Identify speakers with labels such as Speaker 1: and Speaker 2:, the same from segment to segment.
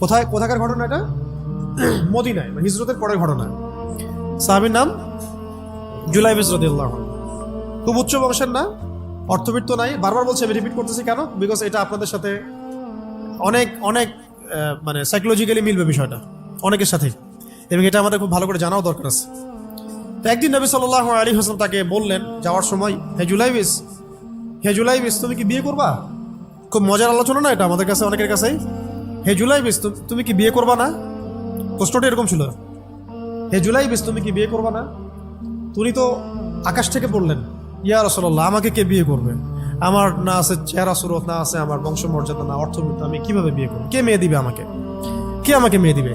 Speaker 1: কোথায় কোথাকার ঘটনা এটা মদিনায় মানে হিজরতের পরের ঘটনা সাহাবির নাম জুলাই হিজরত খুব উচ্চ বংশের না অর্থবিত্ত নাই বারবার বলছে আমি রিপিট করতেছি কেন বিকজ এটা আপনাদের সাথে অনেক অনেক মানে সাইকোলজিক্যালি মিলবে বিষয়টা অনেকের সাথে এবং এটা আমাদের খুব ভালো করে জানাও দরকার আছে তো একদিন নবী সাল্লাহ আলী হাসান তাকে বললেন যাওয়ার সময় হে বিস হে বিস তুমি কি বিয়ে করবা খুব মজার আলোচনা না এটা আমাদের কাছে অনেকের কাছেই হে জুলাই বিস তুমি কি বিয়ে করবা না প্রশ্নটা এরকম ছিল হে জুলাই বিস তুমি কি বিয়ে করবা না তুমি তো আকাশ থেকে বললেন ইয়া রসল্লাহ আমাকে কে বিয়ে করবে আমার না আছে চেহারা সুরত না আছে আমার বংশমর্যাদা না অর্থবিদ্যা আমি কিভাবে বিয়ে করবো কে মেয়ে দিবে আমাকে কে আমাকে মেয়ে দিবে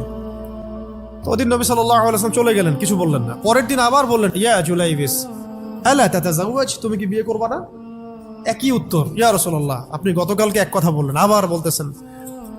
Speaker 1: তো ওদিন নবী সাল্লাহ চলে গেলেন কিছু বললেন না পরের দিন আবার বললেন ইয়া জুলাই বিস হ্যাঁ তাতা জাউয়াজ তুমি কি বিয়ে করবা না একই উত্তর ইয়া রসল্লাহ আপনি গতকালকে এক কথা বললেন আবার বলতেছেন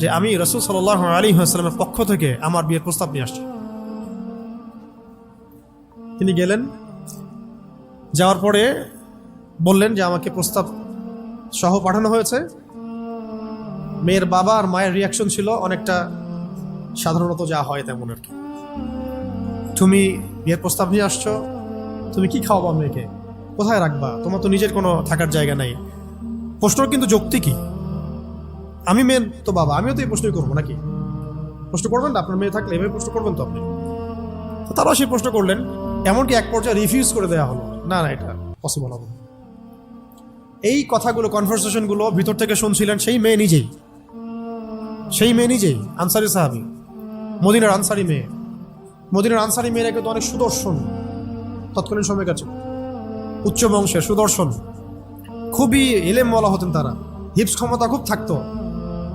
Speaker 1: যে আমি রসুল সাল্লাহ আলী হাসলামের পক্ষ থেকে আমার বিয়ের প্রস্তাব নিয়ে আসছি তিনি গেলেন যাওয়ার পরে বললেন যে আমাকে প্রস্তাব সহ পাঠানো হয়েছে মেয়ের বাবা আর মায়ের রিয়াকশন ছিল অনেকটা সাধারণত যা হয় তেমন আর কি তুমি বিয়ের প্রস্তাব নিয়ে আসছো তুমি কি খাওয়াবা মেয়েকে কোথায় রাখবা তোমার তো নিজের কোনো থাকার জায়গা নাই প্রশ্ন কিন্তু যৌক্তিকই আমি মেন তো বাবা আমিও তো এই প্রশ্নই করবো নাকি প্রশ্ন করবেন না আপনার মেয়ে থাকলে এভাবে প্রশ্ন করবেন তো আপনি তো তারাও সেই প্রশ্ন করলেন এমনকি এক পর্যায়ে রিফিউজ করে দেওয়া হলো না না এটা পসিবল হবে এই কথাগুলো কনভারসেশনগুলো ভিতর থেকে শুনছিলেন সেই মেয়ে নিজেই সেই মেয়ে নিজেই আনসারি সাহাবি মদিনার আনসারি মেয়ে মদিনার আনসারি মেয়েরা কিন্তু অনেক সুদর্শন তৎকালীন সময় কাছে উচ্চ বংশের সুদর্শন খুবই এলেম বলা হতেন তারা হিপস ক্ষমতা খুব থাকতো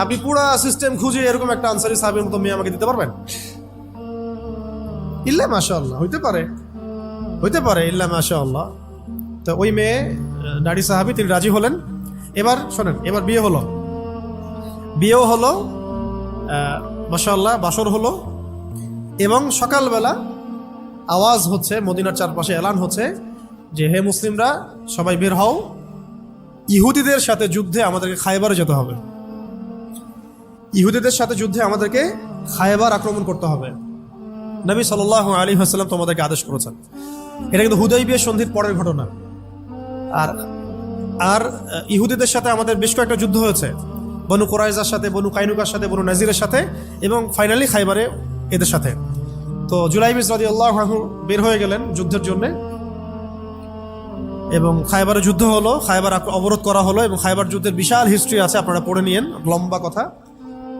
Speaker 1: আপনি পুরো সিস্টেম খুঁজে এরকম একটা আনসারই সাহেবের মতো মেয়ে আমাকে দিতে পারবেন ইল্লা মাশাআল্লাহ হইতে পারে হইতে পারে ইল্লা মাশাআল্লাহ তো ওই মেয়ে নারী সাহাবি তিনি রাজি হলেন এবার শোনেন এবার বিয়ে হলো বিয়েও হলো মাশাআল্লাহ বাসর হলো এবং সকালবেলা আওয়াজ হচ্ছে মদিনার চারপাশে এলান হচ্ছে যে হে মুসলিমরা সবাই বের হও ইহুদিদের সাথে যুদ্ধে আমাদেরকে খাইবারে যেতে হবে ইহুদিদের সাথে যুদ্ধে আমাদেরকে খায়বার আক্রমণ করতে হবে নবী সাল আলী হাসলাম তোমাদেরকে আদেশ করেছেন এটা কিন্তু হুদয় বিয়ে সন্ধির পরের ঘটনা আর আর ইহুদিদের সাথে আমাদের বেশ কয়েকটা যুদ্ধ হয়েছে বনু কোরাইজার সাথে বনু কাইনুকার সাথে বনু নাজিরের সাথে এবং ফাইনালি খাইবারে এদের সাথে তো জুলাই রাজি আল্লাহ বের হয়ে গেলেন যুদ্ধের জন্যে এবং খাইবারে যুদ্ধ হলো খাইবার অবরোধ করা হলো এবং খাইবার যুদ্ধের বিশাল হিস্ট্রি আছে আপনারা পড়ে নিয়েন লম্বা কথা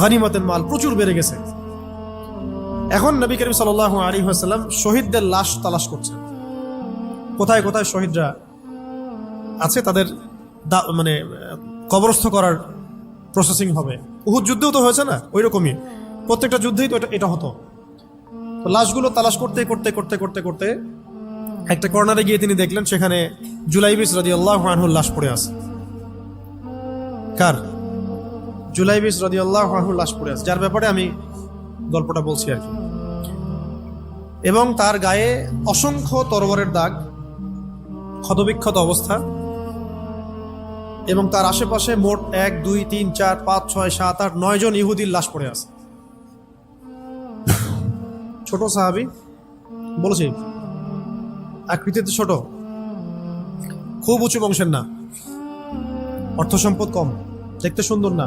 Speaker 1: গনিমতের মাল প্রচুর বেড়ে গেছে এখন নবী করিম সাল আলী হাসাল্লাম শহীদদের লাশ তালাশ করছেন কোথায় কোথায় শহীদরা আছে তাদের মানে কবরস্থ করার প্রসেসিং হবে উহুদ যুদ্ধেও তো হয়েছে না ওই রকমই প্রত্যেকটা যুদ্ধেই তো এটা এটা হতো তো লাশগুলো তালাশ করতে করতে করতে করতে করতে একটা কর্নারে গিয়ে তিনি দেখলেন সেখানে জুলাইবিস রাজি আল্লাহ আনহুর লাশ পড়ে আছে কার জুলাইবিস রদিয়াল্লাহ রাহুল লাশ পড়ে আছে যার ব্যাপারে আমি গল্পটা বলছি আর কি এবং তার গায়ে অসংখ্য তরবারের দাগ ক্ষতবিক্ষত অবস্থা এবং তার আশেপাশে মোট এক দুই তিন চার পাঁচ ছয় সাত আট নয় জন ইহুদির লাশ পড়ে আছে ছোট সাহাবি বলেছি আকৃতিতে ছোট খুব উঁচু বংশের না অর্থ সম্পদ কম দেখতে সুন্দর না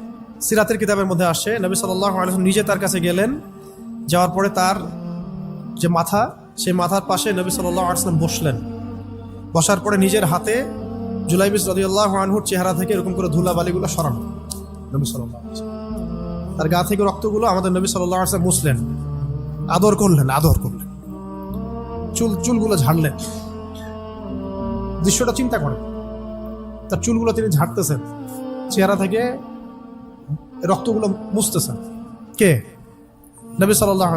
Speaker 1: সিরাতের কিতাবের মধ্যে আসে নবী সাল্লাহ আলসালাম নিজে তার কাছে গেলেন যাওয়ার পরে তার যে মাথা সেই মাথার পাশে নবী সাল্লাহ আলসালাম বসলেন বসার পরে নিজের হাতে জুলাইবিস রদিউল্লাহ আনহুর চেহারা থেকে এরকম করে ধুলাবালিগুলো সরানো নবী সাল্লাহ তার গা থেকে রক্তগুলো আমাদের নবী সাল্লাহ আসলাম মুসলেন আদর করলেন আদর করলেন চুল চুলগুলো ঝাড়লেন দৃশ্যটা চিন্তা করেন তার চুলগুলো তিনি ঝাড়তেছেন চেহারা থেকে রক্তগুলো মুছতেছেন কে নবী সাল্লাহ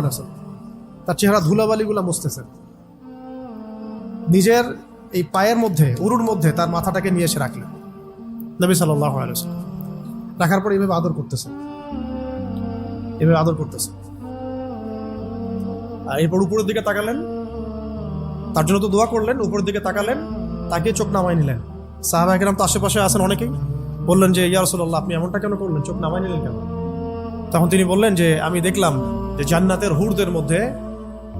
Speaker 1: তার চেহারা ধুলাবালিগুলো মুছতেছেন নিজের এই পায়ের মধ্যে উরুর মধ্যে তার মাথাটাকে নিয়ে এসে রাখলেন নবী সাল্লাহ আলাইসাল রাখার পর এভাবে আদর করতেছেন এভাবে আদর করতেছেন আর এরপর উপরের দিকে তাকালেন তার জন্য তো দোয়া করলেন উপরের দিকে তাকালেন তাকে চোখ নামাই নিলেন সাহাবা তো আশেপাশে আছেন অনেকেই বললেন যে ইয়া আপনি এমনটা কেন করলেন চোখ নামাই নিলেন কেন তখন তিনি বললেন যে আমি দেখলাম যে জান্নাতের হুড়দের মধ্যে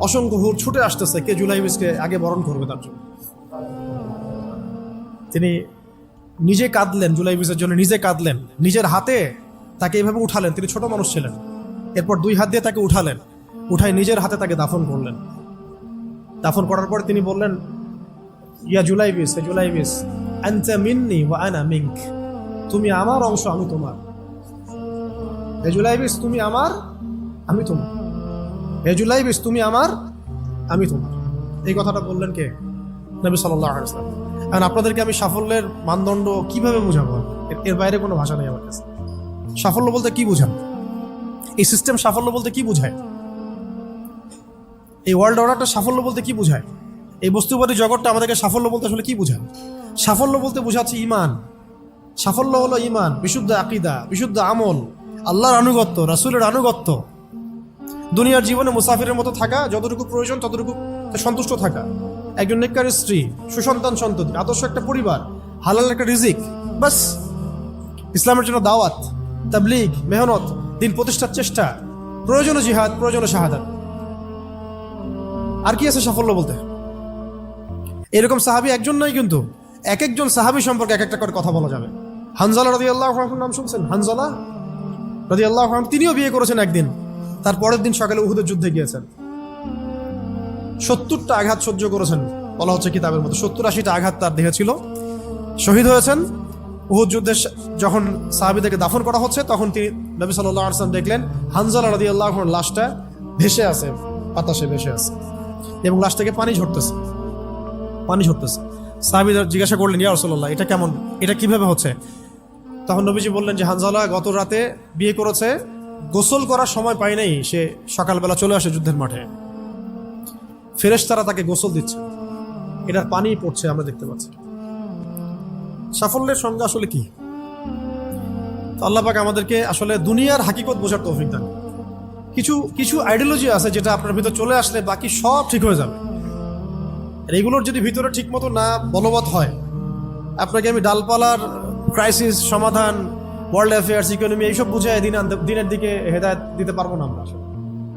Speaker 1: অসংখ্য হুর ছুটে আসতেছে কে জুলাইবিসকে আগে বরণ করবে তার জন্য তিনি নিজে কাঁদলেন জুলাইবিসের জন্য নিজে কাঁদলেন নিজের হাতে তাকে এভাবে উঠালেন তিনি ছোট মানুষ ছিলেন এরপর দুই হাত দিয়ে তাকে উঠালেন উঠায় নিজের হাতে তাকে দাফন করলেন দাফন করার পর তিনি বললেন ইয়া জুলাইবিস হে জুলাইবিস আনচা মিন্নি ওয়া আনা মিঙ্ক তুমি আমার অংশ আমি তোমার হেজুলাইবিস তুমি আমার আমি তোমার হেজুলাইবিস তুমি আমার আমি তোমার এই কথাটা বললেন কে নবী সাল্লাহ আলাইসলাম আপনাদেরকে আমি সাফল্যের মানদণ্ড কিভাবে বোঝাবো এর বাইরে কোনো ভাষা নেই আমার কাছে সাফল্য বলতে কি বোঝান এই সিস্টেম সাফল্য বলতে কি বোঝায় এই ওয়ার্ল্ড অর্ডারটা সাফল্য বলতে কি বোঝায় এই বস্তুবাদী জগৎটা আমাদেরকে সাফল্য বলতে আসলে কি বোঝায় সাফল্য বলতে বোঝাচ্ছে ইমান সাফল্য হলো ইমান বিশুদ্ধ আকিদা বিশুদ্ধ আমল আল্লাহর আনুগত্য রাসুলের আনুগত্য দুনিয়ার জীবনে মুসাফিরের মতো থাকা যতটুকু প্রয়োজন ততটুকু সন্তুষ্ট থাকা একজন নিকার স্ত্রী সুসন্তান সন্ততি আদর্শ একটা পরিবার হালাল একটা রিজিক বাস ইসলামের জন্য দাওয়াত তাবলিগ মেহনত দিন প্রতিষ্ঠার চেষ্টা প্রয়োজনে জিহাদ প্রয়োজনে শাহাদ আর কি আছে সাফল্য বলতে এরকম সাহাবি একজন নয় কিন্তু এক একজন সাহাবি সম্পর্কে এক একটা করে কথা বলা যাবে হানজালা রাজি আল্লাহ নাম শুনছেন হানজালা রাজি আল্লাহ তিনিও বিয়ে করেছেন একদিন তার পরের দিন সকালে উহুদের যুদ্ধে গিয়েছেন সত্তরটা আঘাত সহ্য করেছেন বলা হচ্ছে কিতাবের মতো সত্তর আশিটা আঘাত তার দেহে ছিল শহীদ হয়েছেন উহুদ যুদ্ধে যখন সাহাবিদেরকে দাফন করা হচ্ছে তখন তিনি নবী সাল্লাহ আসলাম দেখলেন হানজালা রদি আল্লাহর লাশটা ভেসে আছে বাতাসে ভেসে আছে এবং লাশ থেকে পানি ঝরতেছে পানি ঝরতেছে সাহাবিদা জিজ্ঞাসা করলেন ইয়ারসল্লাহ এটা কেমন এটা কিভাবে হচ্ছে তখন নবীজি বললেন যে হানজালা গত রাতে বিয়ে করেছে গোসল করার সময় পায় নাই সে সকালবেলা চলে আসে যুদ্ধের মাঠে ফেরেস তারা তাকে গোসল দিচ্ছে এটার পানি পড়ছে আমরা দেখতে পাচ্ছি সাফল্যের সংজ্ঞা আসলে কি আল্লাহ আমাদেরকে আসলে দুনিয়ার হাকিকত বোঝার তৌফিক দান কিছু কিছু আইডিয়োলজি আছে যেটা আপনার ভিতর চলে আসলে বাকি সব ঠিক হয়ে যাবে আর এগুলোর যদি ভিতরে ঠিকমতো না বলবৎ হয় আপনাকে আমি ডালপালার ক্রাইসিস সমাধান ওয়ার্ল্ড অ্যাফেয়ার্স ইকোনমি এইসব বুঝে দিন দিনের দিকে হেদায়ত দিতে পারবো না আমরা